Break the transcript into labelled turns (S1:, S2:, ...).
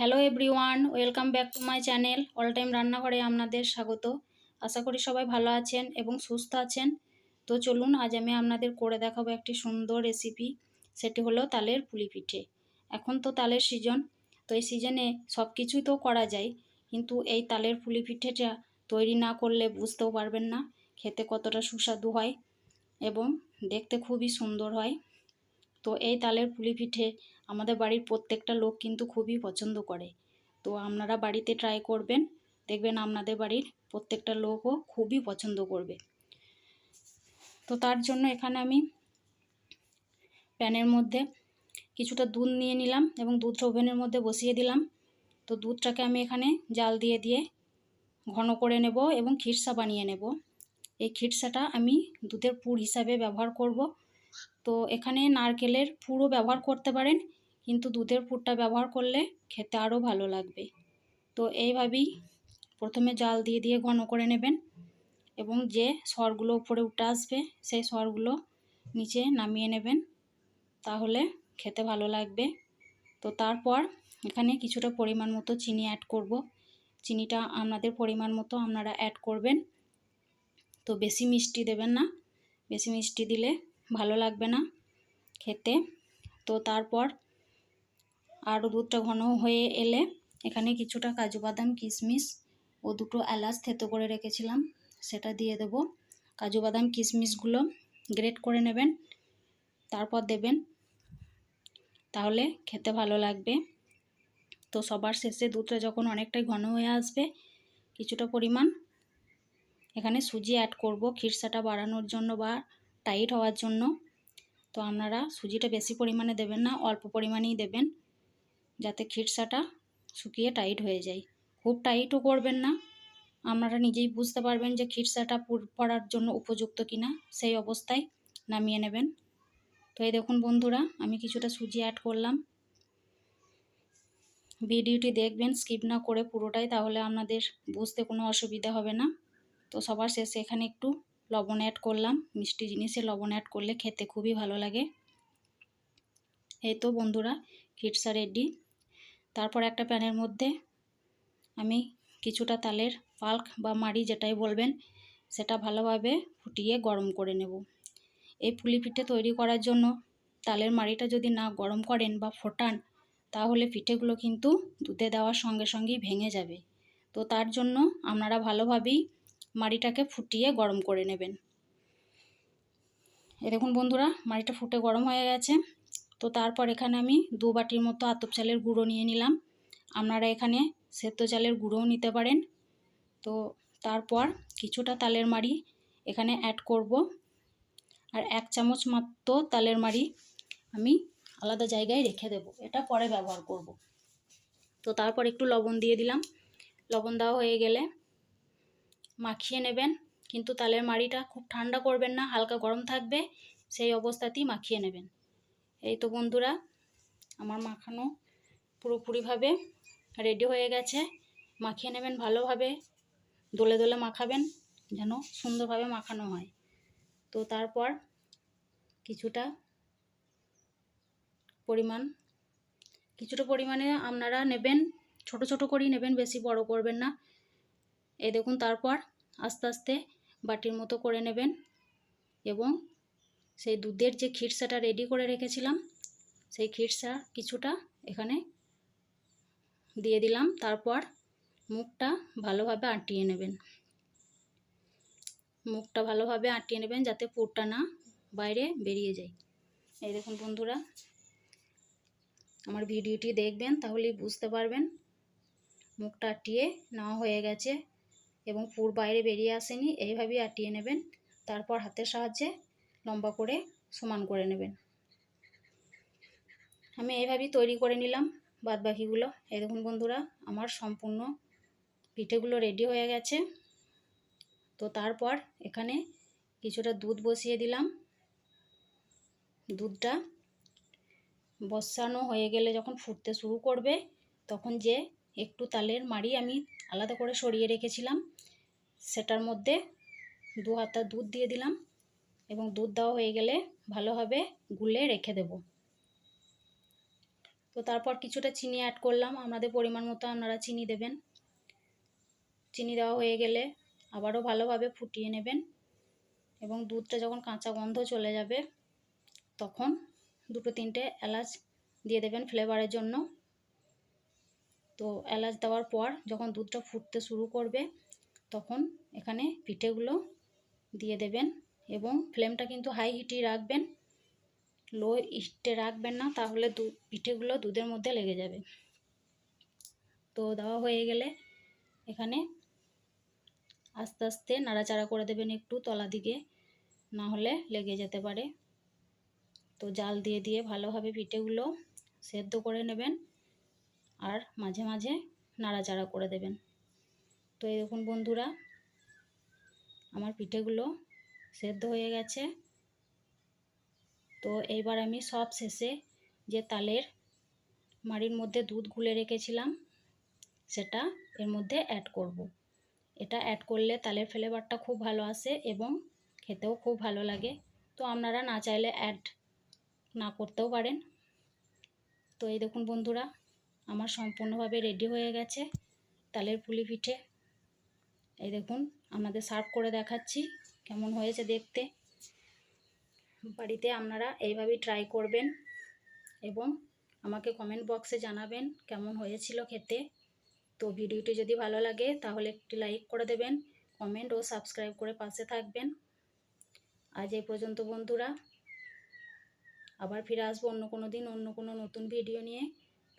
S1: Hello everyone, welcome back to my channel all time রান্নাঘরে আপনাদের স্বাগত। আশা করি সবাই ভালো আছেন এবং সুস্থ আছেন। তো চলুন, আজ আমি আপনাদের করে দেখাবো একটি সুন্দর রেসিপি সেটি হলো তালের পুলি পিঠে। এখন তো তালের সিজন তো এই সিজনে সব কিছুই তো করা যায়, কিন্তু এই তালের পুলি পিঠেটা তৈরি না করলে বুঝতেও পারবেন না, খেতে কতটা সুস্বাদু হয় এবং দেখতে খুবই সুন্দর হয়। তো এই তালের পুলি পিঠে আমাদের বাড়ির প্রত্যেকটা লোক কিন্তু খুবই পছন্দ করে। তো আপনারা বাড়িতে ট্রাই করবেন। দেখবেন আপনাদের বাড়ির প্রত্যেকটা লোকও খুবই পছন্দ করবে। তো তার জন্য এখানে আমি প্যানের মধ্যে কিছুটা দুধ নিয়ে নিলাম এবং দুধটা ওভেনের মধ্যে বসিয়ে দিলাম। তো দুধটাকে আমি এখানে জাল দিয়ে দিয়ে ঘন করে নেব এবং খিরসা বানিয়ে নেব। এই খিরসাটা আমি দুধের পুর হিসাবে ব্যবহার করব। তো এখানে নারকেলের পুরও ব্যবহার করতে পারেন, কিন্তু দুধের পুরটা ব্যবহার করলে খেতে আরও ভালো লাগবে। তো এইভাবেই প্রথমে জাল দিয়ে দিয়ে ঘন করে নেবেন এবং যে সরগুলো উপরে উঠে আসবে, সেই সরগুলো নিচে নামিয়ে নেবেন, তাহলে খেতে ভালো লাগবে। তো তারপর এখানে কিছুটা পরিমাণ মতো চিনি অ্যাড করব। চিনিটা আপনাদের পরিমাণ মতো আপনারা অ্যাড করবেন। তো বেশি মিষ্টি দেবেন না। বেশি মিষ্টি দিলে ভালো লাগবে না খেতে। তো তারপর আরও দুধটা ঘন হয়ে এলে এখানে কিছুটা কাজু বাদাম, কিশমিশ ও দুটো এলাচ থেতো করে রেখেছিলাম। সেটা দিয়ে দেব। কাজু বাদাম, কিশমিশগুলো গ্রেট করে নেবেন, তারপর দেবেন। তাহলে খেতে ভালো লাগবে। তো সবার শেষে দুধটা যখন অনেকটাই ঘন হয়ে আসবে, কিছুটা পরিমাণ এখানে সুজি অ্যাড করব। খিরসাটা বাড়ানোর জন্য বা টাইট হওয়ার জন্য। তো আপনারা সুজিটা বেশি পরিমাণে দেবেন না, অল্প পরিমাণেই দেবেন, যাতে খিরসাটা শুকিয়ে টাইট হয়ে যায়। খুব টাইটও করবেন না। আপনারা নিজেই বুঝতে পারবেন যে খিরসাটা পড়ার জন্য উপযুক্ত কিনা, সেই অবস্থায় নামিয়ে নেবেন। তো এই দেখুন বন্ধুরা, আমি কিছুটা সুজি অ্যাড করলাম। ভিডিওটি দেখবেন স্কিপ না করে পুরোটাই, তাহলে আপনাদের বুঝতে কোনো অসুবিধা হবে না। তো সবার শেষে এখানে একটু লবণ অ্যাড করলাম। মিষ্টি জিনিসে লবণ অ্যাড করলে খেতে খুবই ভালো লাগে। এই তো বন্ধুরা খিটসা রেডি তারপর একটা প্যানের মধ্যে আমি কিছুটা তালের পাল্ক বা মাড়ি যেটাই বলবেন, সেটা ভালোভাবে ফুটিয়ে গরম করে নেব। এই পুলি পিঠে তৈরি করার জন্য তালের মাড়িটা যদি না গরম করেন বা ফোটান, তাহলে পিঠেগুলো কিন্তু দুধে দেওয়ার সঙ্গে সঙ্গেই ভেঙে যাবে। তো তার জন্য আপনারা ভালোভাবেই মাড়িটাকে ফুটিয়ে গরম করে নেবেন। এ দেখুন বন্ধুরা, মাড়িটা ফুটে গরম হয়ে গেছে। তো তারপর এখানে আমি দু বাটির মতো আতপ চালের গুঁড়ো নিয়ে নিলাম। আপনারা এখানে সেদ্ধ চালের গুঁড়োও নিতে পারেন। তো তারপর কিছুটা তালের মাড়ি এখানে অ্যাড করব। আর এক চামচ মাত্র তালের মাড়ি আমি আলাদা জায়গায় রেখে দেব। এটা পরে ব্যবহার করব। তো তারপর একটু লবণ দিয়ে দিলাম। লবণ দেওয়া হয়ে গেলে মাখিয়ে নেবেন। কিন্তু তালের মাড়িটা খুব ঠান্ডা করবেন না, হালকা গরম থাকবে, সেই অবস্থাতেই মাখিয়ে নেবেন। এই তো বন্ধুরা, আমার মাখানো পুরোপুরিভাবে রেডি হয়ে গেছে। মাখিয়ে নেবেন ভালোভাবে, দোলে দোলে মাখাবেন যেন সুন্দরভাবে মাখানো হয়। তো তারপর কিছুটা পরিমাণ, কিছুটা পরিমাণে আপনারা নেবেন, ছোট ছোট করেই নেবেন, বেশি বড় করবেন না। এই দেখুন, তারপর আস্তে আস্তে বাটির মতো করে নেবেন এবং সেই দুধের যে খিরসাটা রেডি করে রেখেছিলাম, সেই খিরসা কিছুটা এখানে দিয়ে দিলাম। তারপর মুখটা ভালোভাবে আটিয়ে নেবেন। মুখটা ভালোভাবে আটিয়ে নেবেন যাতে পুরটা না বাইরে বেরিয়ে যায়। এই দেখুন বন্ধুরা, আমার ভিডিওটি দেখবেন তাহলেই বুঝতে পারবেন। মুখটা আটিয়ে নেওয়া হয়ে গেছে। এবং পুর বাইরে বেরিয়ে আসেনি, এইভাবেই আটিয়ে নেবেন। তারপর হাতের সাহায্যে লম্বা করে সমান করে নেবেন। আমি এইভাবেই তৈরি করে নিলাম বাদ বাকিগুলো এই দেখুন বন্ধুরা, আমার সম্পূর্ণ পিঠেগুলো রেডি হয়ে গেছে। তো তারপর এখানে কিছুটা দুধ বসিয়ে দিলাম। দুধটা বসানো হয়ে গেলে যখন ফুটতে শুরু করবে, তখন যে একটু তালের মাড়ি আমি আলাদা করে সরিয়ে রেখেছিলাম। সেটার মধ্যে দু হাতা দুধ দিয়ে দিলাম এবং দুধ দেওয়া হয়ে গেলে ভালোভাবে গুলে রেখে দেব। তো তারপর কিছুটা চিনি অ্যাড করলাম। আপনাদের পরিমাণ মতো আপনারা চিনি দেবেন। চিনি দেওয়া হয়ে গেলে আবারও ভালোভাবে ফুটিয়ে নেবেন এবং দুধটা যখন কাঁচা গন্ধ চলে যাবে, তখন দুটো তিনটে এলাচ দিয়ে দেবেন ফ্লেভারের জন্য। তো এলাচ দেওয়ার পর যখন দুধটা ফুটতে শুরু করবে, তখন এখানে পিঠেগুলো দিয়ে দেবেন এবং ফ্লেমটা কিন্তু হাই হিটেই রাখবেন। লো হিটে রাখবেন না, তাহলে দুধ পিঠেগুলো দুধের মধ্যে লেগে যাবে। তো দেওয়া হয়ে গেলে এখানে আস্তে আস্তে নাড়াচাড়া করে দেবেন একটু তলা দিকে, না হলে লেগে যেতে পারে। তো জাল দিয়ে দিয়ে ভালোভাবে পিঠেগুলো সেদ্ধ করে নেবেন। আর মাঝে মাঝে নাড়াচাড়া করে দেবেন। তো এই দেখুন বন্ধুরা, আমার পিঠেগুলো সেদ্ধ হয়ে গেছে। তো এইবার আমি সব শেষে যে তালের মাড়ির মধ্যে দুধ গুলে রেখেছিলাম, সেটা এর মধ্যে অ্যাড করব। এটা অ্যাড করলে তালের ফ্লেভারটা খুব ভালো আসে এবং খেতেও খুব ভালো লাগে। তো আপনারা না চাইলে অ্যাড না করতেও পারেন। তো এই দেখুন বন্ধুরা আমার সম্পূর্ণভাবে রেডি হয়ে গেছে তালের পুলি পিঠে। এই দেখুন আপনাদের সার্ভ করে দেখাচ্ছি কেমন হয়েছে দেখতে। বাড়িতে আপনারা এইভাবেই ট্রাই করবেন এবং আমাকে কমেন্ট বক্সে জানাবেন কেমন হয়েছিল খেতে। তো ভিডিওটি যদি ভালো লাগে তাহলে একটি লাইক করে দেবেন কমেন্ট ও সাবস্ক্রাইব করে পাশে থাকবেন। আজ এই পর্যন্ত বন্ধুরা, আবার ফিরে আসব অন্য কোনো দিন অন্য কোনো নতুন ভিডিও নিয়ে।